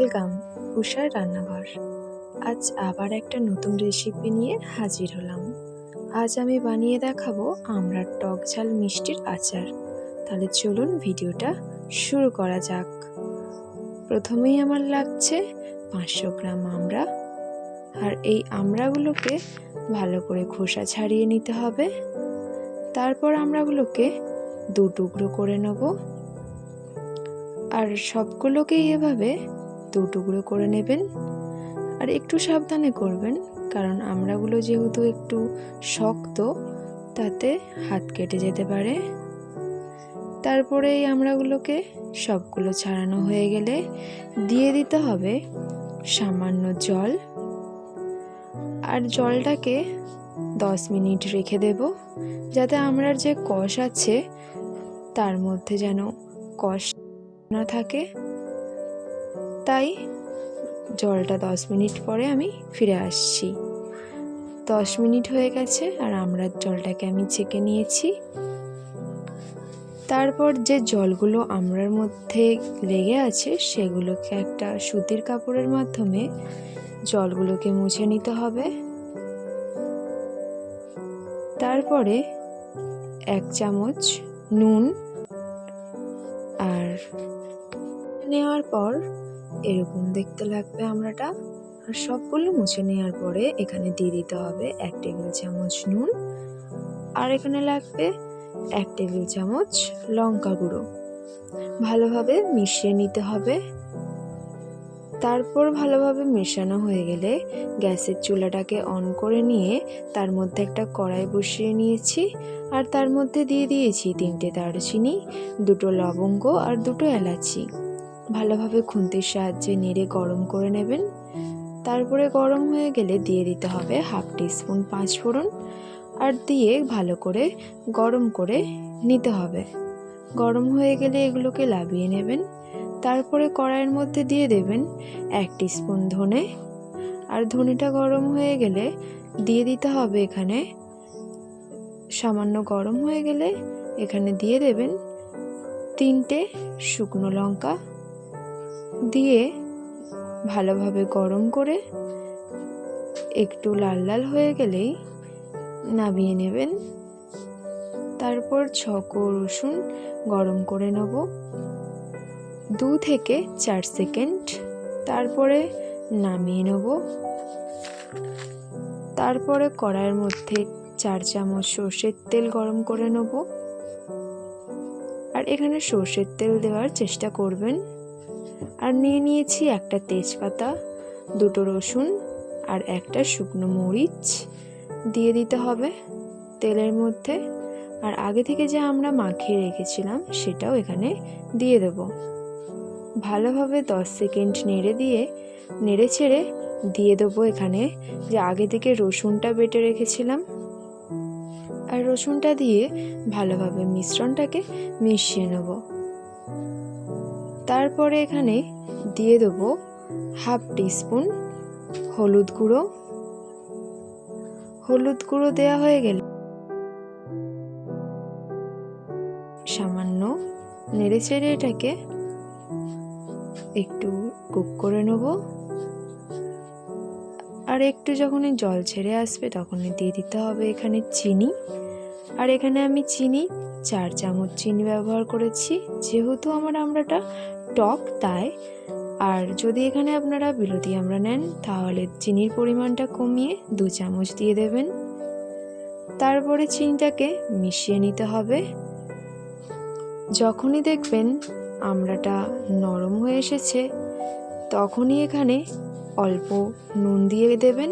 Welcome উষার রান্নাঘর। আজ আবার একটা নতুন রেসিপি নিয়ে হাজির হলাম। আজ আমি বানিয়ে দেখাবো আমড়ার টক ঝাল মিষ্টির আচার। তাহলে চলুন ভিডিওটা শুরু করা যাক। প্রথমেই আমার লাগছে পাঁচশো গ্রাম আমড়া আর এই আমড়াগুলোকে ভালো করে খোসা ছাড়িয়ে নিতে হবে। তারপর আমড়াগুলোকে দু টুকরো করে নেব। আর সবগুলোকেই এভাবে দু টুকরো করে নেবেন। আর একটু সাবধানে করবেন, কারণ আমড়াগুলো যেহেতু একটু শক্ত, তাতে হাত কেটে যেতে পারে। তারপরে এই আমড়াগুলোকে সবগুলো ছাড়ানো হয়ে গেলে দিয়ে দিতে হবে সামান্য জল। আর জলটাকে দশ মিনিট রেখে দেব, যাতে আমরার যে কষ আছে, তার মধ্যে যেন কষ না থাকে। তাই জলটা দশ মিনিট পরে আমি ফিরে আসছি। দশ মিনিট হয়ে গেছে আর আমরা জলটাকে আমি ছেঁকে নিয়েছি। তারপর যে জলগুলো আমরার মধ্যে লেগে আছে সেগুলোকে একটা সুতির কাপড়ের মাধ্যমে জলগুলোকে মুছে নিতে হবে। তারপরে এক চামচ নুন আর নেওয়ার পর এরকম দেখতে লাগবে আমরাটা। আর সবগুলো মুছে নেওয়ার পরে এখানে দিয়ে দিতে হবে এক টেবিল চামচ নুন। আর এখানে লাগবে এক টেবিল চামচ লঙ্কা গুঁড়ো। ভালোভাবে মিশিয়ে নিতে হবে। তারপর ভালোভাবে মেশানো হয়ে গেলে গ্যাসের চুলাটাকে অন করে নিয়ে তার মধ্যে একটা কড়াই বসিয়ে নিয়েছি। আর তার মধ্যে দিয়ে দিয়েছি তিনটে দারচিনি, দুটো লবঙ্গ আর দুটো এলাচি। ভালোভাবে খুন্তির সাহায্যে নেড়ে গরম করে নেবেন। তারপরে গরম হয়ে গেলে দিয়ে দিতে হবে হাফ টিস্পুন পাঁচ ফোড়ন আর দিয়ে ভালো করে গরম করে নিতে হবে। গরম হয়ে গেলে এগুলোকে লাভিয়ে নেবেন। তারপরে কড়াইয়ের মধ্যে দিয়ে দেবেন এক টিস্পুন ধনে। আর ধনেটা গরম হয়ে গেলে দিয়ে দিতে হবে এখানে সামান্য গরম হয়ে গেলে এখানে দিয়ে দেবেন তিনটে শুকনো লঙ্কা দিয়ে ভালোভাবে গরম করে একটু লাল লাল হয়ে গেলেই নামিয়ে নেবেন। তারপর ছকো রসুন গরম করে নেব। দু থেকে চার সেকেন্ড তারপরে নামিয়ে নেব। তারপরে কড়াইয়ের মধ্যে চার চামচ সর্ষের তেল গরম করে নেব। আর এখানে সর্ষের তেল দেওয়ার চেষ্টা করবেন। আর নিয়ে নিয়েছি একটা তেজপাতা, দুটো রসুন আর একটা শুকনো মরিচ। দিয়ে দিতে হবে তেলের মধ্যে। আর আগে থেকে যে আমরা মাখিয়ে রেখেছিলাম, সেটাও এখানে দিয়ে দেব। ভালোভাবে দশ সেকেন্ড নেড়ে দিয়ে, নেড়ে ছেড়ে দিয়ে দেবো এখানে যে আগে থেকে রসুনটা বেটে রেখেছিলাম। আর রসুনটা দিয়ে ভালোভাবে মিশ্রণটাকে মিশিয়ে নেব। তারপরে এখানে দিয়ে দেবো হাফ টিস্পুন হলুদ গুঁড়ো। হলুদ গুঁড়ো দেওয়া হয়ে গেলে সামান্য নেড়ে চেড়ে এটাকে একটু কুক করে নেব। আর একটু যখনই জল ছেড়ে আসবে তখনই দিয়ে দিতে হবে এখানে চিনি। আর এখানে আমি চিনি, চার চামচ চিনি ব্যবহার করেছি। যেহেতু আমার আমড়াটা টক তাই আর যদি এখানে আপনারা বিরতি আমরা নেন, তাহলে চিনির পরিমাণটা কমিয়ে দু চামচ দিয়ে দেবেন। তারপরে চিনিটাকে মিশিয়ে নিতে হবে। যখনই দেখবেন আমড়াটা নরম হয়ে এসেছে, তখনই এখানে অল্প নুন দিয়ে দেবেন।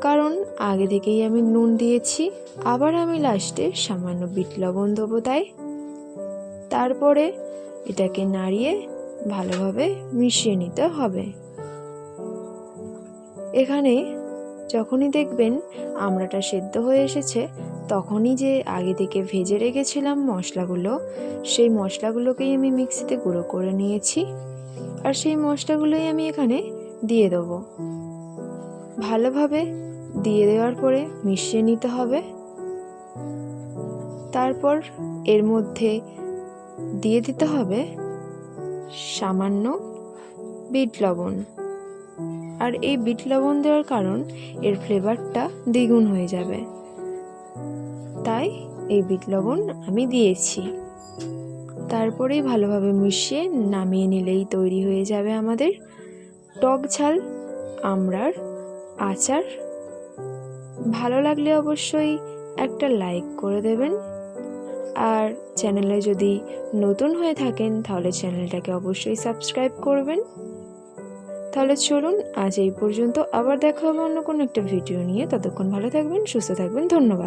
কারণ আগে থেকেই আমি নুন দিয়েছি, আবার আমি লাস্টে সামান্য বিট লবণ দেবো তাই। তারপরে এটাকে নাড়িয়ে ভালোভাবে মিশিয়ে নিতে হবে। এখানে যখনই দেখবেন আমড়াটা সেদ্ধ হয়ে এসেছে, তখনই যে আগে থেকে ভেজে রেখেছিলাম মশলাগুলো, সেই মশলাগুলোকেই আমি মিক্সিতে গুঁড়ো করে নিয়েছি আর সেই মশলাগুলোই আমি এখানে দিয়ে দেবো। ভালোভাবে দিয়ে দেওয়ার পরে মিশিয়ে নিতে হবে। তারপর এর মধ্যে দিয়ে দিতে হবে সামান্য বিট লবণ। আর এই বিট লবণ দেওয়ার কারণ এর ফ্লেভারটা দ্বিগুণ হয়ে যাবে। তাই এই বিট লবণ আমি দিয়েছি। তারপরেই ভালোভাবে মিশিয়ে নামিয়ে নিলেই তৈরি হয়ে যাবে আমাদের টক ঝাল, আমরার আচার। ভালো লাগলে অবশ্যই একটা লাইক করে দেবেন। আর চ্যানেলে যদি নতুন হয়ে থাকেন, তাহলে চ্যানেলটাকে অবশ্যই সাবস্ক্রাইব করবেন। তাহলে চলুন, আজ এই পর্যন্ত আবার দেখা হবে অন্য কোনো একটা ভিডিও নিয়ে। ততক্ষণ ভালো থাকবেন, সুস্থ থাকবেন, ধন্যবাদ।